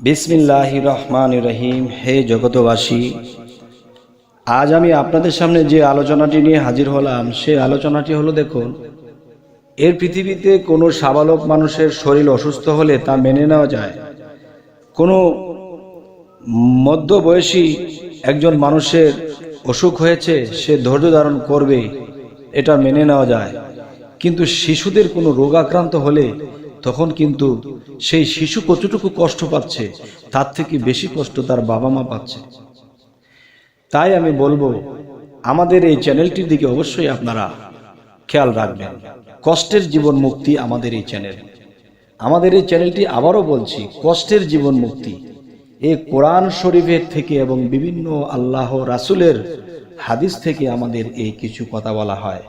বিসমিল্লাহ রহমান রহিম। হে জগতবাসী আজ আমি আপনাদের সামনে যে আলোচনাটি নিয়ে হাজির হলাম, সে আলোচনাটি হলো, দেখুন, এর পৃথিবীতে কোনো সাবালক মানুষের শরীর অসুস্থ হলে তা মেনে নেওয়া যায়। কোনো মধ্যবয়সী একজন মানুষের অসুখ হয়েছে, সে ধৈর্য ধারণ করবে, এটা মেনে নেওয়া যায়। কিন্তু শিশুদের কোনো রোগ আক্রান্ত হলে তখন কিন্তু সেই শিশু কতটুকু কষ্ট পাচ্ছে, তার থেকে বেশি কষ্ট তার বাবা মা পাচ্ছে। তাই আমি বলব, আমাদের এই চ্যানেলটির দিকে অবশ্যই আপনারা খেয়াল রাখবেন। কষ্টের জীবন মুক্তি আমাদের এই চ্যানেল। আমাদের এই চ্যানেলটি আবারও বলছি, কষ্টের জীবন মুক্তি। এই কোরআন শরীফের থেকে এবং বিভিন্ন আল্লাহ রাসুলের হাদিস থেকে আমাদের এই কিছু কথা বলা হয়।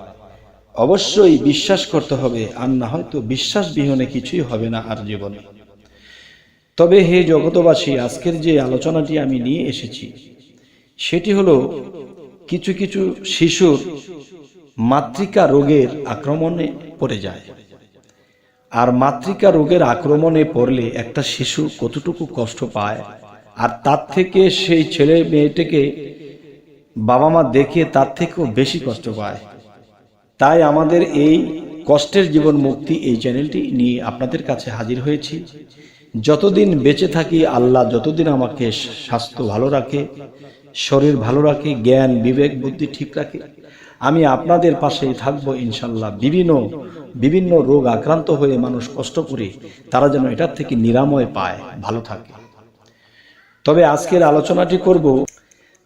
অবশ্যই বিশ্বাস করতে হবে, আর না হয়তো বিশ্বাস বিহনে কিছুই হবে না আর জীবনে। তবে হে জগতবাসী আজকের যে আলোচনাটি আমি নিয়ে এসেছি, সেটি হলো কিছু কিছু শিশুর মাতৃকা রোগের আক্রমণে পড়ে যায়। আর মাতৃকা রোগের আক্রমণে পড়লে একটা শিশু কতটুকু কষ্ট পায়, আর তার থেকে সেই ছেলে মেয়েটাকে বাবা মা দেখে তার থেকেও বেশি কষ্ট পায়। তাই আমাদের এই কষ্টের জীবন মুক্তি এই চ্যানেলটি নিয়ে আপনাদের কাছে হাজির হয়েছি। যতদিন বেঁচে থাকি, আল্লাহ যতদিন আমাকে স্বাস্থ্য ভালো রাখে, শরীর ভালো রাখে, জ্ঞান, বিবেক, বুদ্ধি ঠিক রাখে, আমি আপনাদের পাশেই থাকব ইনশাল্লাহ। বিভিন্ন বিভিন্ন রোগ আক্রান্ত হয়ে মানুষ কষ্ট করে তারা যেন এটার থেকে নিরাময় পায়, ভালো থাকে। তবে আজকের আলোচনাটি করব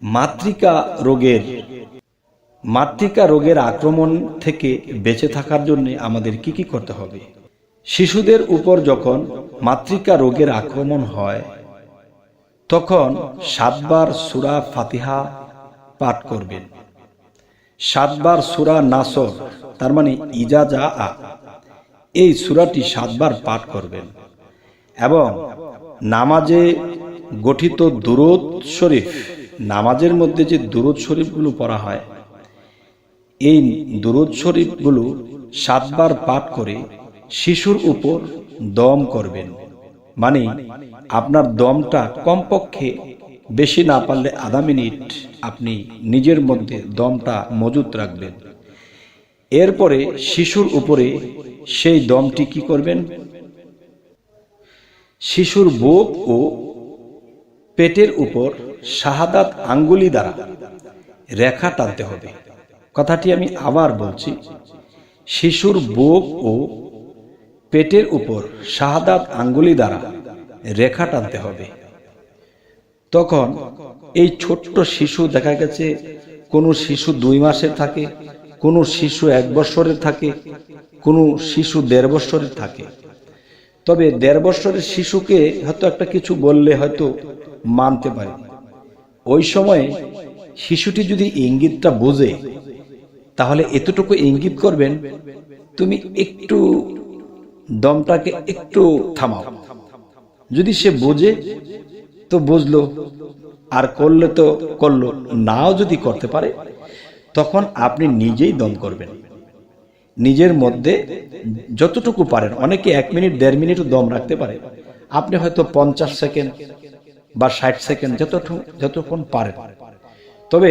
মাতৃকা রোগের মাতৃকা রোগের আক্রমণ থেকে বেঁচে থাকার জন্য আমাদের কি কি করতে হবে? শিশুদের উপর যখন মাতৃকা রোগের আক্রমণ হয়, তখন সাতবার সুরা ফাতিহা পাঠ করবেন। সাতবার সুরা নাসর, তার মানে ইজাজা আ, এই সুরাটি সাতবার পাঠ করবেন। এবং নামাজে গঠিত দুরুদ শরীফ, নামাজের মধ্যে যে দুরুদ শরীফগুলো পড়া হয় এই দুরুদ শরীফগুলো সাতবার পাঠ করে শিশুর উপর দম করবেন। মানে আপনার দমটা কমপক্ষে বেশি না পারলে আধা মিনিট আপনি নিজের মধ্যে দমটা মজুত রাখবেন। এরপরে শিশুর উপরে সেই দমটি কি করবেন? শিশুর বুক ও পেটের উপর শাহাদাত আঙ্গুলি দ্বারা রেখা টানতে হবে। কথাটি আমি আবার বলছি। শিশুর বুক ও পেটের উপর শাহাদাত আঙ্গুলি দ্বারা রেখা টানতে হবে। তখন এই ছোট্ট শিশু দেখা গেছে, কোনো শিশু দুই মাসের থাকে, কোনো শিশু এক বছরের থাকে, কোনো শিশু দেড় বছরের থাকে। তবে দেড় বছরের শিশুকে হয়তো একটা কিছু বললে হয়তো মানতে পারে। ওই সময় শিশুটি যদি ইঙ্গিতটা বোঝে তাহলে এতটুকু ইঙ্গিত করবেন, তুমি একটু দমটাকে একটু থামাও। যদি সে বোঝে, তো বুঝলো, আর করলে তো করল, নাও যদি করতে পারে, তখন আপনি নিজেই দম করবেন। নিজের মধ্যে যতটুকু পারেন, অনেকে এক মিনিট, দেড় মিনিটও দম রাখতে পারে। আপনি হয়তো পঞ্চাশ সেকেন্ড বা ষাট সেকেন্ড যতক্ষণ যতক্ষণ পারেন। তবে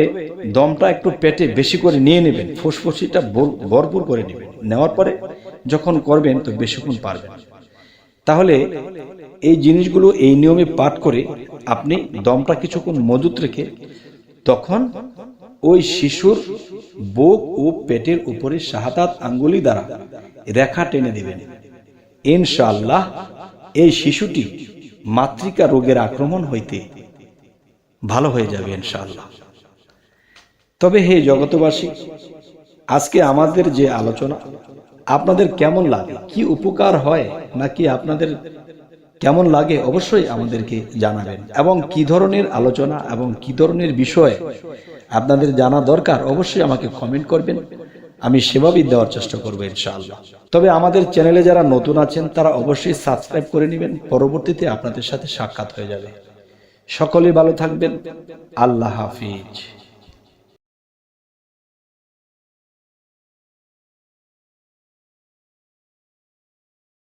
দমটা একটু পেটে বেশি করে নিয়ে নেবেন, ফুসফুসিটা ভরপুর করে নেবেন। নেওয়ার পরে যখন করবেন, তো বেশিক্ষণ পারবেন। তাহলে এই জিনিসগুলো এই নিয়মে পাঠ করে আপনি দমটা কিছুক্ষণ মজুত রেখে তখন ওই শিশুর বুক ও পেটের উপরে শাহাদাত আঙ্গুলি দ্বারা রেখা টেনে দিবেন। ইনশাআল্লাহ এই শিশুটি মাতৃকা রোগের আক্রমণ হইতে ভালো হয়ে যাবে ইনশাআল্লাহ। তবে হে জগতবাসী আজকে আমাদের যে আলোচনা, আপনাদের কেমন লাগে? কি উপকার হয় নাকি আপনাদের কেমন লাগে? অবশ্যই আমাদেরকে জানাবেন। এবং কি ধরনের আলোচনা এবং কি ধরনের বিষয় আপনাদের জানা দরকার, অবশ্যই আমাকে কমেন্ট করবেন। আমি সেভাবেই দেওয়ার চেষ্টা করব ইনশাআল্লাহ। তবে আমাদের চ্যানেলে যারা নতুন আছেন, তারা অবশ্যই সাবস্ক্রাইব করে নেবেন। পরবর্তীতে আপনাদের সাথে সাক্ষাৎ হয়ে যাবে। সকলে ভালো থাকবেন। আল্লাহ হাফিজ।